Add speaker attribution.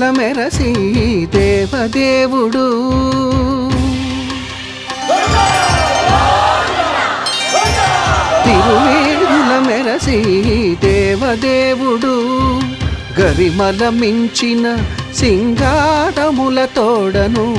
Speaker 1: తిరువేధుల మెరసి దేవదేవుడు. తిరువేధుల మెరసి దేవదేవుడు. గరిమల మించిన సింగారముల తోడను